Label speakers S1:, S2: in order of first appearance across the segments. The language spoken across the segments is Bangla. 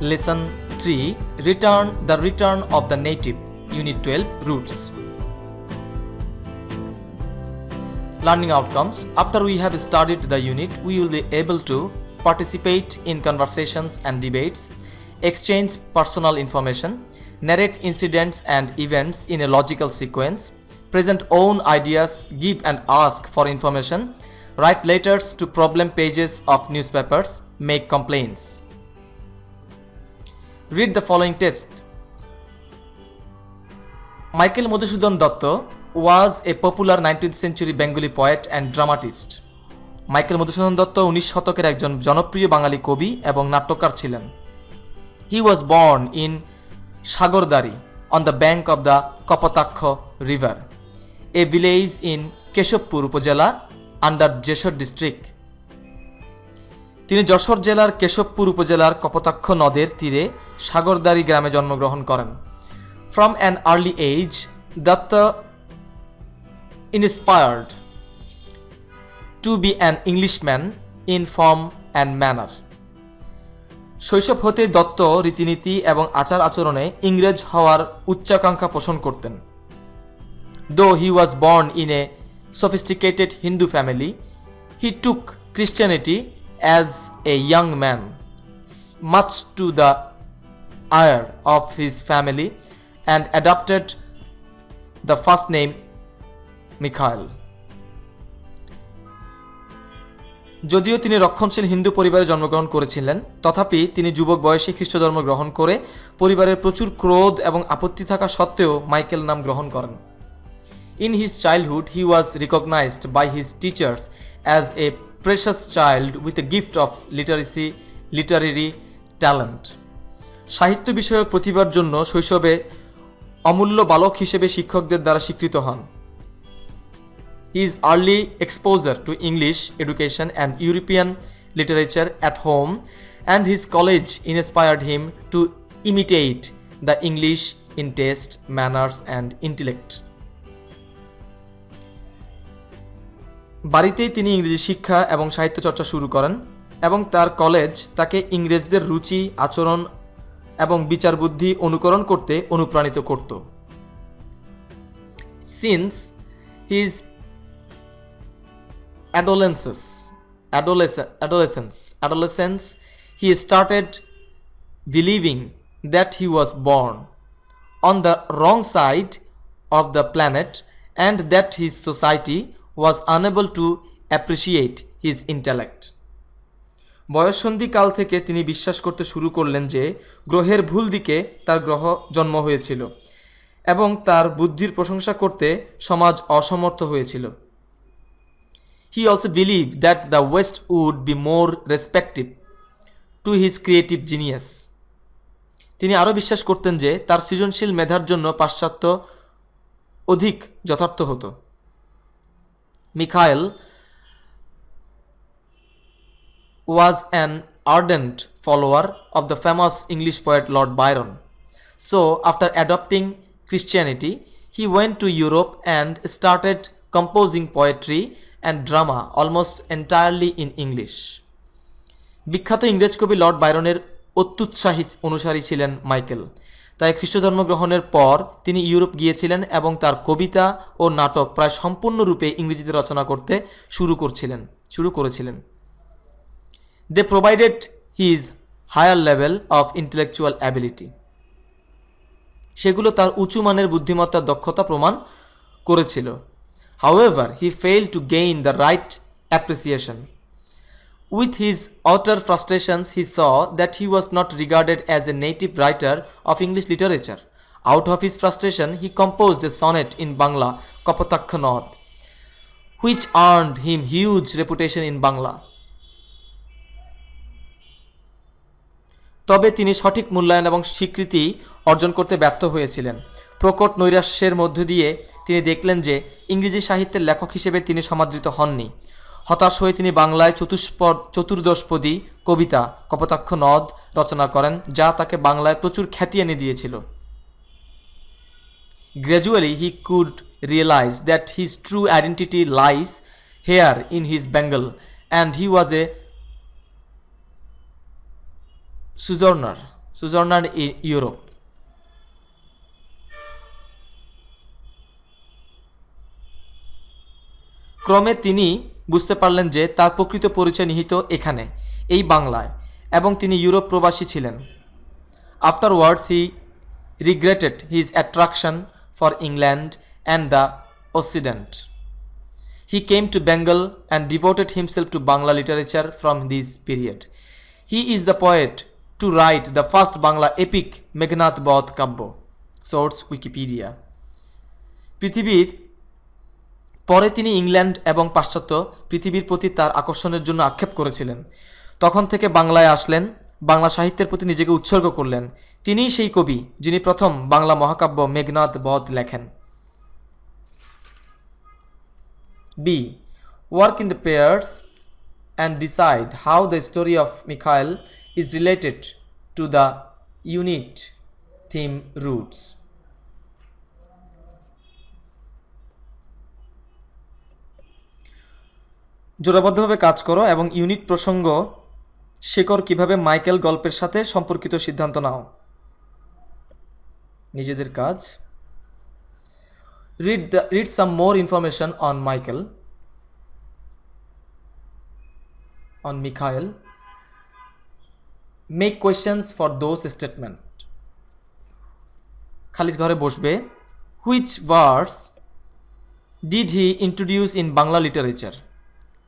S1: Lesson 3 Return the Return of the Native, Unit 12 Roots. Learning outcomes After we have studied the unit, we will be able to participate in conversations and debates, exchange personal information, narrate incidents and events in a logical sequence, present own ideas, give and ask for information, write letters to problem pages of newspapers, make complaints. Read the following text. Michael Madhusudan Datta was a popular 19th century Bengali poet and dramatist. Michael Madhusudan Dutta উনিশ শতকের একজন জনপ্রিয় বাঙালি কবি এবং নাট্যকার ছিলেন he was born in Sagardari on the bank of the Kapotaksha river a village in Keshabpur upazila under Jessore district তিনি যশোর জেলার কেশবপুর উপজেলার কপতাক্ষ নদের তীরে সাগরদারি গ্রামে জন্মগ্রহণ করেন। From an early age Dutta inspired to be an Englishman in form and manner শৈশব হতে দত্ত রীতিনীতি এবং আচার আচরণে ইংরেজ হওয়ার উচ্চাকাঙ্ক্ষা পোষণ করতেন। Though he was born in a sophisticated Hindu family he took Christianity as a young man, much to the ire of his family, and adopted the first name Mikhail. যদিও তিনি রক্ষণশীল হিন্দু পরিবারে জন্মগ্রহণ করেছিলেন তথাপি তিনি যুবক বয়সে খ্রিস্টধর্ম গ্রহণ করে পরিবারের প্রচুর ক্রোধ এবং আপত্তি থাকা সত্ত্বেও মাইকেল নাম গ্রহণ করেন in his childhood he was recognized by his teachers as a precious child with a gift of literacy literary talent সাহিত্য বিষয়ক প্রতিভার জন্য শৈশবে অমূল্য বালক হিসেবে শিক্ষকদের দ্বারা স্বীকৃত হন। Is early exposure to English education and European literature at home and his college inspired him to imitate the English in taste manners and intellect বাড়িতেই তিনি ইংরেজি শিক্ষা এবং সাহিত্য চর্চা শুরু করেন এবং তার কলেজ তাকে ইংরেজদের রুচি, আচরণ এবং বিচার বুদ্ধি অনুকরণ করতে অনুপ্রাণিত করত। Since his adolescence adolescence adolescence he started believing that he was born on the wrong side of the planet and that his society society was to appreciate his intellect intellect. বয়ঃসন্ধি কাল থেকে তিনি বিশ্বাস করতে শুরু করলেন যে, গ্রহের ভুল দিকে তার গ্রহ জন্ম হয়েছিল এবং তার বুদ্ধির প্রশংসা করতে সমাজ অসমর্থ হয়েছিল। He also believe that the west would be more respective to his creative genius তিনি আরও বিশ্বাস করতেন যে, তার সৃজনশীল মেধার জন্য পাশ্চাত্য অধিক যথার্থ হতো। Mikhail was an ardent follower of the famous English poet Lord Byron. So, after adopting Christianity, he went to Europe and started composing poetry and drama almost entirely in English. বিখ্যাত ইংরেজ কবি লর্ড বাইরনের অত্যুৎসাহী অনুসারী ছিলেন মাইকেল তাই খ্রিস্টধর্ম গ্রহণের পর তিনি ইউরোপ গিয়েছিলেন এবং তার কবিতা ও নাটক প্রায় সম্পূর্ণরূপে ইংরেজিতে রচনা করতে শুরু করছিলেন, শুরু করেছিলেন। They provided his higher level of intellectual ability সেগুলো তার উঁচু মানের বুদ্ধিমত্তার দক্ষতা প্রমাণ করেছিল। However he fail to gain the right appreciation With his utter frustrations, he saw that he was not regarded as a native writer of English literature. Out of his frustration, he composed a sonnet in Bangla, Kapotakha which earned him huge reputation in Bangla. তবে তিনি সঠিক মূল্যায়ন এবং স্বীকৃতি অর্জন করতে ব্যর্থ হয়েছিলেন প্রকট নৈরাশ্যের মধ্য দিয়ে তিনি দেখলেন যে ইংরেজি সাহিত্যের লেখক হিসেবে তিনি সমাদৃত হননি হতাশ হয়ে তিনি বাংলায় চতুষ্পদ, চতুর্দশপদী কবিতা, কপোতাক্ষ নদ রচনা করেন, যা তাকে বাংলায় প্রচুর খ্যাতি এনে দিয়েছিল gradually he could realize that his true identity lies here in his Bengal and he was a sojourner sojourner Europe. ক্রমে তিনি বুঝতে পারলেন যে তার প্রকৃত পরিচয় নিহিত এখানে, এই বাংলায়, এবং তিনি ইউরোপ প্রবাসী ছিলেন। Afterwards he regretted his attraction for England and the occident he came to Bengal and devoted himself to Bangla literature from this period he is the poet to write the first Bangla epic Meghnad Badh Kabya source Wikipedia পৃথিবীর পরে তিনি ইংল্যান্ড এবং পাশ্চাত্য পৃথিবীর প্রতি তার আকর্ষণের জন্য আক্ষেপ করেছিলেন। তখন থেকে বাংলায় আসলেন, বাংলা সাহিত্যের প্রতি নিজেকে উৎসর্গ করলেন। তিনিই সেই কবি যিনি প্রথম বাংলা মহাকাব্য মেঘনাদ বধ লেখেন। B. Work in the pairs and decide how the story of Mikhail is related to the unit theme roots. জোরাবদ্ধভাবে কাজ করো এবং ইউনিট প্রসঙ্গ শেখর কীভাবে মাইকেল গল্পের সাথে সম্পর্কিত সিদ্ধান্ত নাও। নিজেদের কাজ। Read the read some more information on Michael on Mikhail make questions for those statements Khaleej ঘরে বসবে। Which words did he introduce in Bangla literature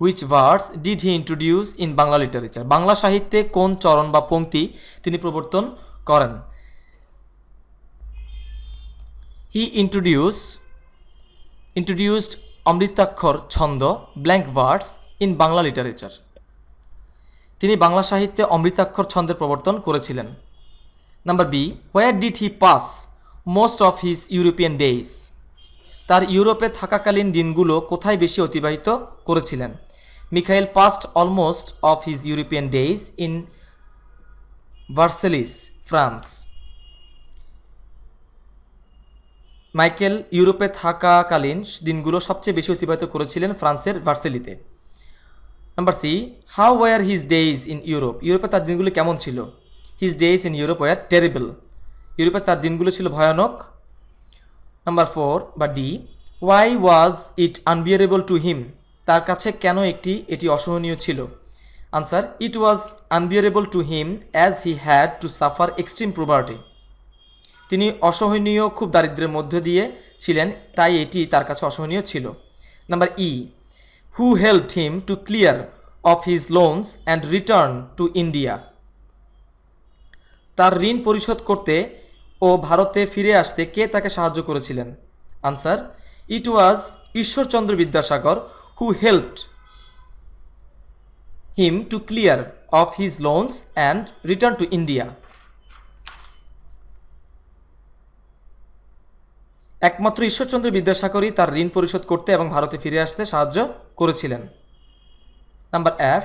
S1: which verse did he introduce in Bangla literature Bangla সাহিত্যে কোন চরণ বা পংক্তি তিনি প্রবর্তন করেন হি ইন্ট্রোডিউস ইন্ট্রোডিউসড অমৃতাক্ষর ছন্দ blank verse in Bangla literature তিনি বাংলা সাহিত্যে অমৃতাক্ষর ছন্দের প্রবর্তন করেছিলেন number B where did he pass most of his European days তার ইউরোপে থাকাকালীন দিনগুলো কোথায় বেশি অতিবাহিত করেছিলেন Mikhail past almost of his European days in Versailles France Michael ইউরোপে থাকাকালীন দিনগুলো সবচেয়ে বেশি অতিবাহিত করেছিলেন ফ্রান্সের ভার্সেলিতে। Number C how were his days in Europe ইউরোপে তার দিনগুলো কেমন ছিল? His days in Europe were terrible ইউরোপে তার দিনগুলো ছিল ভয়ানক। নাম্বার ফোর বা D why was it unbearable to him তার কাছে কেন একটি, এটি অসহনীয় ছিল। Answer it was unbearable to him as he had to suffer extreme poverty তিনি অসহনীয়, খুব দারিদ্র্যের মধ্য দিয়ে ছিলেন, তাই এটি তার কাছে অসহনীয় ছিল। Number E who helped him to clear off his loans and return to India তার ঋণ পরিশোধ করতে ও ভারতে ফিরে আসতে কে তাকে সাহায্য করেছিলেন? Answer it was Ishwar Chandra Vidyasagar who helped him to clear off his loans and return to India Ishwar Chandra Ishwarchandra বিদ্যাসাগরই তার ঋণ পরিশোধ করতে এবং ভারতে ফিরে আসতে সাহায্য করেছিলেন। Number F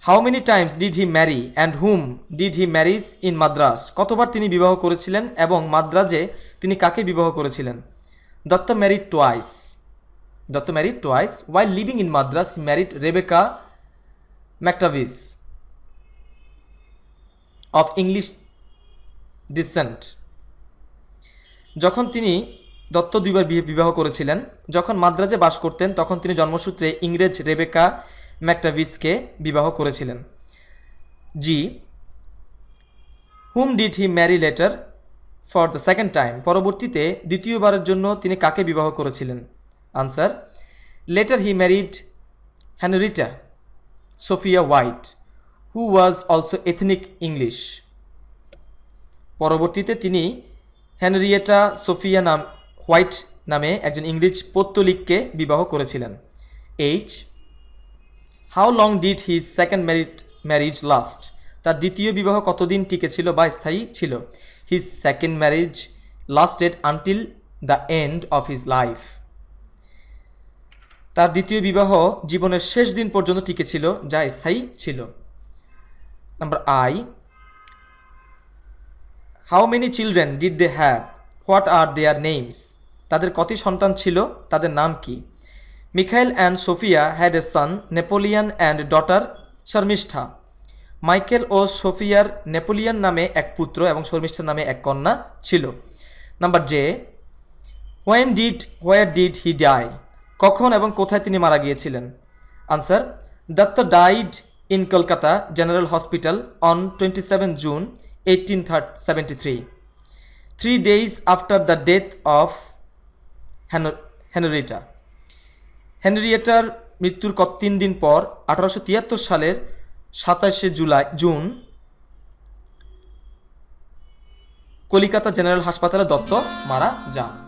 S1: how many times did he marry and whom did he marriage in Madras কতবার তিনি বিবাহ করেছিলেন এবং মাদ্রাজে তিনি কাকে বিবাহ করেছিলেন? Dutta married twice Dutta married twice while living in Madras he married Rebecca McTavish of English descent যখন তিনি দত্ত দুইবার বিবাহ করেছিলেন, যখন মাদ্রাজে বাস করতেন, তখন তিনি জন্মসূত্রে ইংরেজ রেবেকা ম্যাকটাভিসকে বিবাহ করেছিলেন। G whom did he marry later for the second time পরবর্তীতে দ্বিতীয়বারের জন্য তিনি কাকে বিবাহ করেছিলেন? Answer later he married Henrietta Sophia White who was also ethnic English পরবর্তীতে তিনি হেনরিয়েটা সোফিয়া নাম হোয়াইট নামে একজন ইংরেজ পত্তলিককে বিবাহ করেছিলেন। H how long did his second married marriage last তার দ্বিতীয় বিবাহ কতদিন টিকেছিল বা স্থায়ী ছিল? His second marriage lasted until the end of his life তার দ্বিতীয় বিবাহ জীবনের শেষ দিন পর্যন্ত টিকেছিল যা স্থায়ী ছিল। Number I how many children did they have what are their names তাদের কত সন্তান ছিল, তাদের নাম কি? Mikhail and Sophia had a son Napoleon and daughter Sharmistha. Michael ও সোফিয়ার নেপোলিয়ান নামে এক পুত্র এবং শর্মিষ্ঠার নামে এক কন্যা ছিল। Number J when did where did he die কখন এবং কোথায় তিনি মারা গিয়েছিলেন? Answer Dutta died in Kolkata general hospital on twenty seven June eighteen third seventy three three days after the death of Henrietta হেনরিয়েটার মৃত্যুর কত তিন দিন পর আঠারোশো তিয়াত্তর সালের সাতাশে জুলাই, জুন, কলিকাতা জেনারেল হাসপাতালে দত্ত মারা যান।